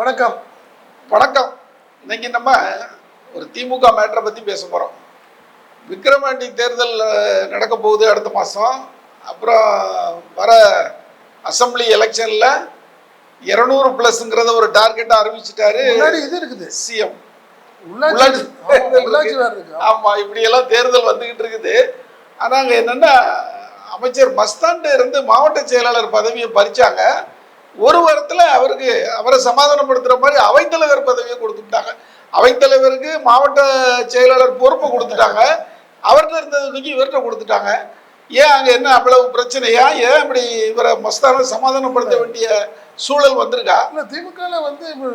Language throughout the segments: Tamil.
வணக்கம். வணக்கம். இன்னைக்கு நம்ம ஒரு திமுக மேட்டரை பற்றி பேச போகிறோம் விக்கிரவாண்டி தேர்தல் நடக்க போகுது அடுத்த மாதம் அப்புறம் வர அசெம்பிளி எலெக்ஷனில் இரநூறு ப்ளஸ்ங்கிறத ஒரு டார்கெட்டாக அறிவிச்சிட்டாரு இது இருக்குது? சிஎம் ஆமா, ஆமாம் இப்படியெல்லாம் தேர்தல் வந்துக்கிட்டு இருக்குது. ஆனால் அங்கே என்னென்னா அமைச்சர் மஸ்தான்ட்டு இருந்து மாவட்ட செயலாளர் பதவியை பறிச்சாங்க. ஒரு வாரத்தில் அவருக்கு அவரை சமாதானப்படுத்துகிற மாதிரி அவைத்தலைவர் பதவியை கொடுத்துட்டாங்க. அவைத்தலைவருக்கு மாவட்ட செயலாளர் பொறுப்பை கொடுத்துட்டாங்க. அவர்கிட்ட இருந்தது தூக்கி இவர்கிட்ட கொடுத்துட்டாங்க. ஏன் அங்கே என்ன அவ்வளவு பிரச்சனையா? ஏன் இப்படி இவரை மஸ்தானை சமாதானப்படுத்த வேண்டிய சூழல் வந்திருக்கா? இல்ல திமுகல வந்து இப்ப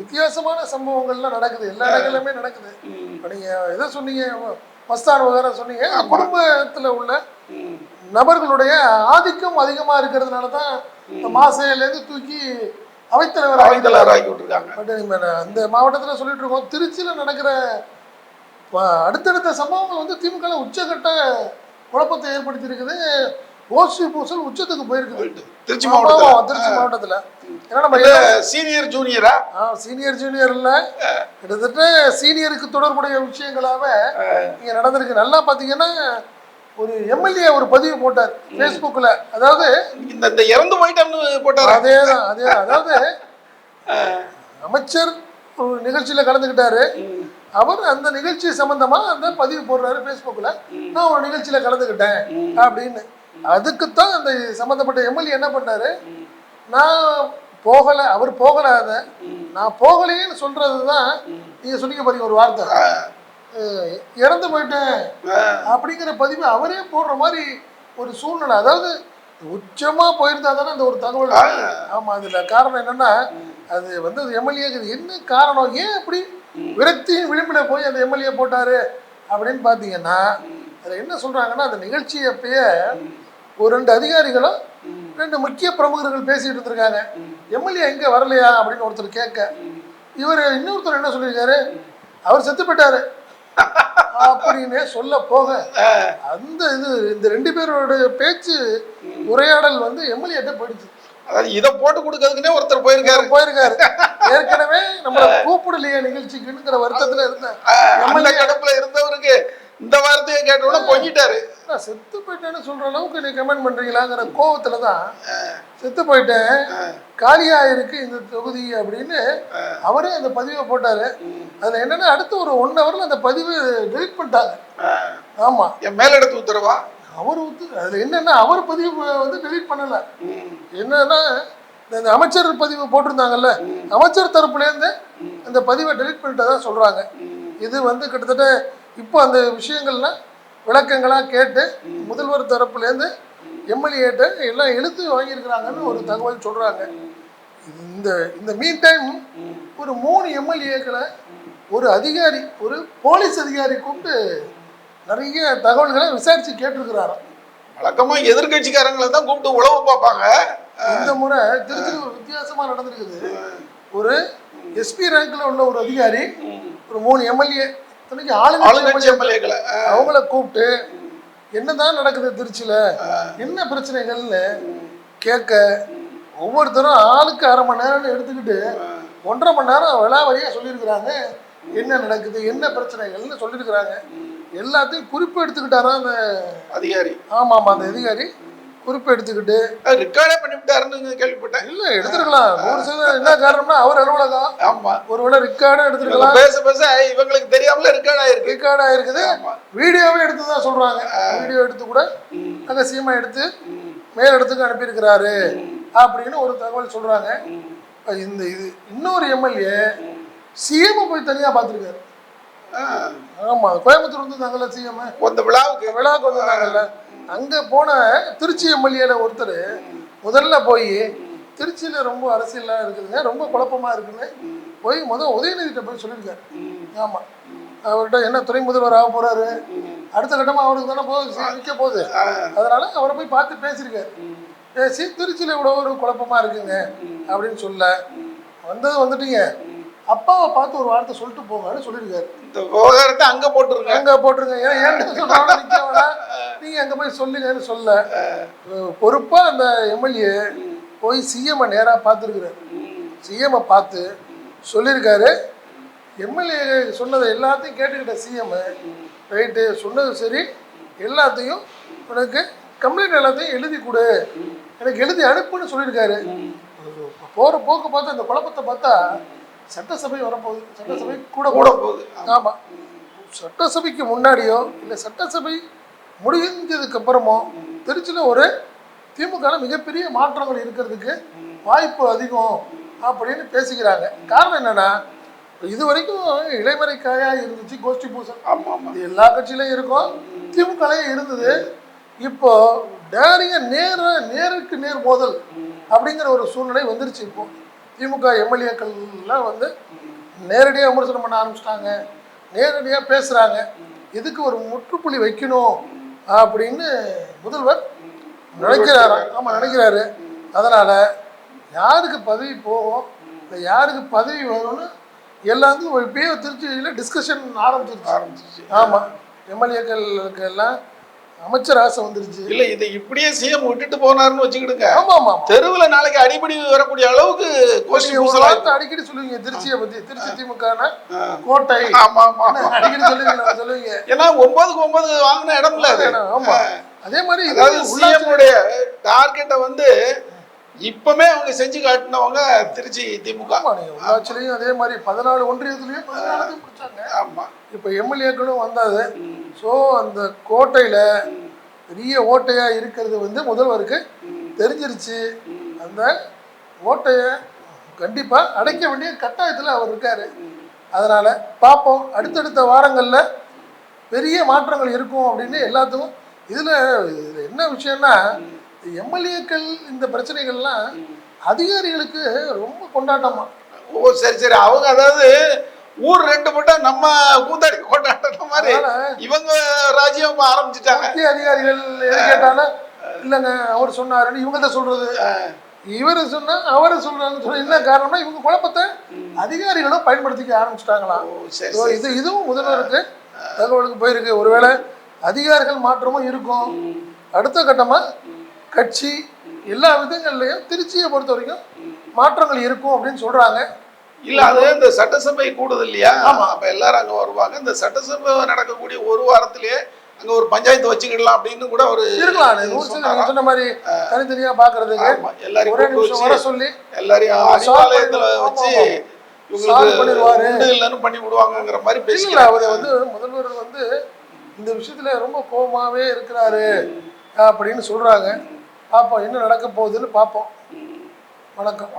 வித்தியாசமான சம்பவங்கள்லாம் நடக்குது. எல்லா இடங்களிலுமே நடக்குது. இப்ப நீங்க எதை சொன்னீங்க? மஸ்தான் விவகாரம் சொன்னீங்க. குடும்பத்துல உள்ள. நபர்களுடைய ஆதிக்கம் அதிகமா இருக்கிறதுனால தான் இந்த மாசையிலேருந்து தூக்கி அவைத்தலைவர் அவைத்தலைவர் ஆக்கி விட்டுருக்காங்க. பட் மாவட்டத்தில் சொல்லிட்டு இருக்கோம் திருச்சியில் நடக்கிற அடுத்தடுத்த சம்பவங்கள் வந்து திமுக உச்சகட்ட குழப்பத்தை ஏற்படுத்தி இருக்குது பூசல் உச்சத்துக்கு போயிருக்குது. போயிட்டு திருச்சி ஆமா, திருச்சி மாவட்டத்தில். ஏன்னா நம்ம சீனியர் ஜூனியரா? சீனியர் ஜூனியர் இல்ல. கிட்டத்தட்ட சீனியருக்கு தொடர்புடைய விஷயங்களாவே இங்க நடந்திருக்கு. நல்லா பாத்தீங்கன்னா ஒரு எம்எல்ஏ ஒரு பதிவு போட்டார் ஃபேஸ்புக்கில் அதாவது இந்த இந்த இறந்து போயிட்டோம்னு போட்டாரு? அதேதான் அதேதான். அதாவது அமைச்சர் ஒரு நிகழ்ச்சியில கலந்துக்கிட்டாரு அவர் அந்த நிகழ்ச்சி சம்பந்தமா அந்த பதிவு போடுறாரு ஃபேஸ்புக்கில் நான் ஒரு நிகழ்ச்சியில கலந்துக்கிட்டேன் அப்படின்னு. அதுக்குத்தான் அந்த சம்பந்தப்பட்ட எம்எல்ஏ என்ன பண்ணாரு? நான் போகல அவர் போகல அத. நான் போகலையேன்னு சொல்றது தான் நீங்க சொன்னீங்க பாருங்க ஒரு வார்த்தை. இறந்து போயிட்டேன் அப்படிங்கிற பதிவு அவரே போடுற மாதிரி ஒரு சூழ்நிலை. அதாவது உச்சமா போயிருந்தா தானே அந்த ஒரு தகவல் ஆமா அதுல காரணம் என்னன்னா அது வந்து எம்எல்ஏ என்ன காரணம்? ஏன் அப்படி விரக்தியின் விளிம்பில போய் அந்த எம்எல்ஏ போட்டாரு அப்படின்னு பாத்தீங்கன்னா அதுல என்ன சொல்றாங்கன்னா அந்த நிகழ்ச்சி அப்பயே ஒரு ரெண்டு அதிகாரிகளும் ரெண்டு முக்கிய பிரமுகர்கள் பேசிட்டு இருந்திருக்காங்க. எம்எல்ஏ எங்க வரலையா அப்படின்னு ஒருத்தர் கேட்க. இவர் இன்னொருத்தர் என்ன சொல்லியிருக்காரு? அவர் செத்து போயிட்டாரு. அப்படின்னு சொல்ல போக அந்த இது இந்த ரெண்டு பேரோட பேச்சு உரையாடல் வந்து எம்எல்ஏட்ட போயிடுச்சு. அதாவது இதை போட்டு கொடுக்கறதுக்குனே ஒருத்தர் போயிருக்காரு. போயிருக்காரு. ஏற்கனவே நம்மள கூப்பிடலையே நிகழ்ச்சிக்குங்கிற வருத்தத்துல இருந்தேன். அந்த கடப்புல இருந்தவருக்கு இந்த வார்த்தையை கேட்ட உடனே பொங்கிட்டாரு. நான் செத்து போயிட்டேன்னு சொல்ற அளவுக்கு நீ கமெண்ட் பண்றீங்களாங்கிற கோவத்துல தான் செத்து போயிட்டேன். காலியா இருக்கு இந்த தொகுதி அப்படின்னு அவரே அந்த பதிவை போட்டாரு. அதுல என்னன்னா அடுத்து ஒரு ஒன் ஹவர்ல அந்த பதிவு டெலிட் பண்ணிட்டாங்க. ஆமா. என் மேலிடத்து உத்தரவா அவர் வந்து அதுல என்னன்னா அவர் பதிவு வந்து டெலீட் பண்ணல. என்னன்னா இந்த- அமைச்சர் பதிவு போட்டிருந்தாங்கல்ல அமைச்சர் தரப்புல இருந்து அந்த பதிவை டெலீட் பண்ணிட்டதா சொல்றாங்க. இது வந்து கிட்டத்தட்ட இப்போ அந்த விஷயங்கள்லாம் விளக்கங்களா கேட்டு முதல்வர் தரப்புல இருந்து எம்எல்ஏட்ட எல்லாம் எழுத்து வாங்கியிருக்கிறாங்கன்னு ஒரு தகவல் சொல்றாங்க. இந்த இந்த மீன் டைம் ஒரு மூணு எம்எல்ஏக்களை ஒரு அதிகாரி ஒரு போலீஸ் அதிகாரி கூப்பிட்டு நிறைய தகவல்களை விசாரிச்சு கேட்டிருக்கிறாராம். வழக்கமா எதிர்கட்சிக்காரங்களை தான் கூப்பிட்டு உழவு பார்ப்பாங்க. இந்த முறை திருச்சியில் ஒரு வித்தியாசமா நடந்திருக்குது. ஒரு எஸ்பி ரேங்க்ல உள்ள ஒரு அதிகாரி ஒரு மூணு எம்எல்ஏ இத்தனைக்கு ஆளுங்கட்சி எம்எல்ஏக்களை அவங்கள கூப்பிட்டு என்னதான் நடக்குது திருச்சியில? என்ன பிரச்சனைகள்னு கேட்க ஒவ்வொருத்தரும் ஆளுக்கு அரை மணி நேரம்னு எடுத்துக்கிட்டு ஒன்றரை மணி நேரம் விலாவரியா சொல்லியிருக்கிறாங்க. என்ன நடக்குது? என்ன பிரச்சனைகள்னு சொல்லியிருக்கிறாங்க. எல்லாத்தையும் குறிப்பு எடுத்துக்கிட்டாராம் அந்த அதிகாரி. ஆமா ஆமா அந்த அதிகாரி. குறிப்பு எடுத்துக்கிட்டு ரெக்கார்டே பண்ணிவிட்டாருன்னு கேள்விப்பட்டேன். இல்ல எடுத்துருக்கலாம். நூறு சதவீதம் என்ன காரணம்னா அவர் அலுவலகம். ஆமா. ஒருவேளை ரெக்கார்டும் எடுத்துருக்கலாம். பேச பேச இவங்களுக்கு தெரியாமல ரெக்கார்ட் ஆயிருக்கு. ரெக்கார்டா ஆமா. வீடியோவே எடுத்து தான் சொல்றாங்க வீடியோ எடுத்து கூட ரகசியமா எடுத்து மேல் இடத்துக்கு அனுப்பியிருக்கிறாரு. அப்படின்னு ஒரு தகவல் சொல்றாங்க. இந்த இது இன்னொரு எம்எல்ஏ சிஎம் போய் தனியா பார்த்துருக்காரு. ஆமா கோயம்புத்தூர் வந்து நாங்கள்ல சிஎம் அந்த விழாவுக்கு. விழாவுக்கு வந்திருந்தாங்கல்ல. அங்கே போன திருச்சி எம்எல்ஏல ஒருத்தர் முதல்ல போய் திருச்சியில் ரொம்ப அரசியல்லாம் இருக்குதுங்க ரொம்ப குழப்பமாக இருக்குன்னு போய் முதல் உதயநிதிட்ட போய் சொல்லியிருக்காரு. ஆமாம் அவர்கிட்ட என்ன துணை முதல்வர் ஆக போகிறாரு அடுத்த கட்டமாக அவருக்கு தானே போகுது நிற்க போகுது. அதனால் அவரை போய் பார்த்து பேசியிருக்காரு. பேசி திருச்சியில் இவ்வளோ ஒரு குழப்பமாக இருக்குங்க அப்படின்னு சொல்ல வந்தது வந்துட்டீங்க. அப்பாவை பார்த்து ஒரு வார்த்தை சொல்லிட்டு போங்கன்னு சொல்லியிருக்காரு. இந்த விவகாரத்தை அங்க போட்டுருங்க. அங்க போட்டுருங்க. ஏன் நீங்க அங்க போய் சொல்லுங்கன்னு சொல்ல. பொறுப்பா அந்த எம்எல்ஏ போய் சிஎம் நேரா பார்த்துருக்குறாரு. சிஎம்ஐ பார்த்து சொல்லியிருக்காரு. எம்எல்ஏ சொன்னதை எல்லாத்தையும் கேட்டுக்கிட்ட சிஎம் ரைட்டு சொன்னது சரி. எல்லாத்தையும் உனக்கு கம்ப்ளைண்ட் எல்லாத்தையும் எழுதி கொடு. எனக்கு எழுதி அனுப்புன்னு சொல்லியிருக்காரு. போகிற போக்கு பார்த்தா இந்த குழப்பத்தை பார்த்தா சட்டசபை வரப்போகுது. சட்டசபை கூட கூட போகுது ஆமாம் சட்டசபைக்கு முன்னாடியோ இல்லை சட்டசபை முடிஞ்சதுக்கு அப்புறமோ திருச்சியில் ஒரு திமுக மிகப்பெரிய மாற்றங்கள் இருக்கிறதுக்கு வாய்ப்பு அதிகம் அப்படின்னு பேசிக்கிறாங்க. காரணம் என்னன்னா இது வரைக்கும் இளைமறைக்காயா இருந்துச்சு கோஷ்டி ஆமா இது எல்லா கட்சியிலையும் இருக்கும். திமுகலையும் இருந்தது. இப்போ டேரிங்க நேர நேருக்கு நேர் மோதல் அப்படிங்கிற ஒரு சூழ்நிலை வந்துருச்சு இப்போ. திமுக எம்எல்ஏக்கள்லாம் வந்து நேரடியாக விமர்சனம் பண்ண ஆரம்பிச்சிட்டாங்க. நேரடியாக பேசுகிறாங்க இதுக்கு ஒரு முற்றுப்புள்ளி வைக்கணும் அப்படின்னு முதல்வர் நினைக்கிறாரா? ஆமாம் நினைக்கிறாரு. அதனால் யாருக்கு பதவி போகும்? இல்லை யாருக்கு பதவி வரும்னு ஒரு இப்பயே திருச்சியில் டிஸ்கஷன் ஆரம்பிச்சிருச்சு. ஆரம்பிச்சிச்சு ஆமாம் எம்எல்ஏக்களுக்கு எல்லாம் அமைச்சர் ஆசை வந்துருச்சு. இல்ல இதை இப்படியே சிஎம் விட்டுட்டு போனாருன்னு வச்சுக்கிடுங்க. ஆமாம் ஆமாம் தெருவுல நாளைக்கு அடிப்படி வரக்கூடிய அளவுக்கு அடிக்கடி சொல்லுவீங்க திருச்சியை பத்தி திருச்சி திமுகனா கோட்டை. ஆமா ஆமா ஆமா. அடிக்கடி சொல்லுவீங்க சொல்லுவீங்க. ஏன்னா ஒன்பதுக்கு ஒன்பது வாங்கின இடம்ல அது. ஆமா. அதே மாதிரி அதாவது உள்ளாட்சி சிஎம் உடைய டார்கெட்டை வந்து இப்பமே அவங்க செஞ்சு காட்டினவங்க திருச்சி திமுக. உள்ளாட்சிலையும் அதே மாதிரி பதினாலு ஒன்றியத்துலயும் பதினாலு முடிச்சாங்க ஆமா. இப்போ எம்எல்ஏக்களும் வந்தாது ஸோ அந்த கோட்டையில பெரிய ஓட்டையா இருக்கிறது வந்து முதல்வருக்கு தெரிஞ்சிருச்சு. அந்த ஓட்டையை கண்டிப்பா அடைக்க வேண்டிய கட்டாயத்தில் அவர் இருக்காரு. அதனால பார்ப்போம். அடுத்தடுத்த வாரங்கள்ல பெரிய மாற்றங்கள் இருக்கும் அப்படின்னு எல்லாத்துக்கும் இதுல இதுல என்ன விஷயம்னா எம்எல்ஏக்கள் இந்த பிரச்சனைகள்லாம் அதிகாரிகளுக்கு ரொம்ப கொண்டாட்டமா. ஓ சரி சரி. அவங்க அதாவது ஊர் ரெண்டு மட்டும் நம்ம கூத்தாடி கொண்டாடுற மாதிரி இவங்க ராஜ்யம் ஆரம்பிச்சிட்டாங்க. முக்கிய அதிகாரிகள் எது கேட்டாலும் இல்லைங்க அவர் சொன்னாருன்னு இவங்க தான் சொல்றது. இவர் சொன்னா அவரை சொல்றாங்கன்னு சொல்லி என்ன காரணம்னா இவங்க குழப்பத்தை அதிகாரிகளும் பயன்படுத்திக்க ஆரம்பிச்சிட்டாங்களாம் இது இதுவும் முதல்வருக்கு தகவலுக்கு போயிருக்கு. ஒருவேளை அதிகாரிகள் மாற்றமும் இருக்கும். அடுத்த கட்டமா கட்சி எல்லா விதங்கள்லையும் திருச்சியை பொறுத்த வரைக்கும் மாற்றங்கள் இருக்கும் அப்படின்னு சொல்றாங்க. இல்ல அது இந்த சட்டசபை கூடுது இல்லையா ஆமா. அப்ப எல்லாரும் அங்க வருவாங்க. இந்த சட்டசபை நடக்கக்கூடிய ஒரு வாரத்திலேயே அங்க ஒரு பஞ்சாயத்து வச்சுக்கிடலாம் அப்படின்னு கூட ஒரு இருக்கலாம். சொன்ன மாதிரி தனித்தனியா பாக்குறதுக்கு எல்லாரையும் வர சொல்லி எல்லாரையும் அறிவாலயத்துல. வச்சு. இவங்களுக்கு பண்ணி விடுவாங்கங்கிற மாதிரி பேசிக்கலாம் அவர் வந்து முதல்வர் வந்து இந்த விஷயத்துல ரொம்ப கோபமாவே இருக்கிறாரு அப்படின்னு சொல்றாங்க. பார்ப்போம் என்ன நடக்க போகுதுன்னு பார்ப்போம் வணக்கம்.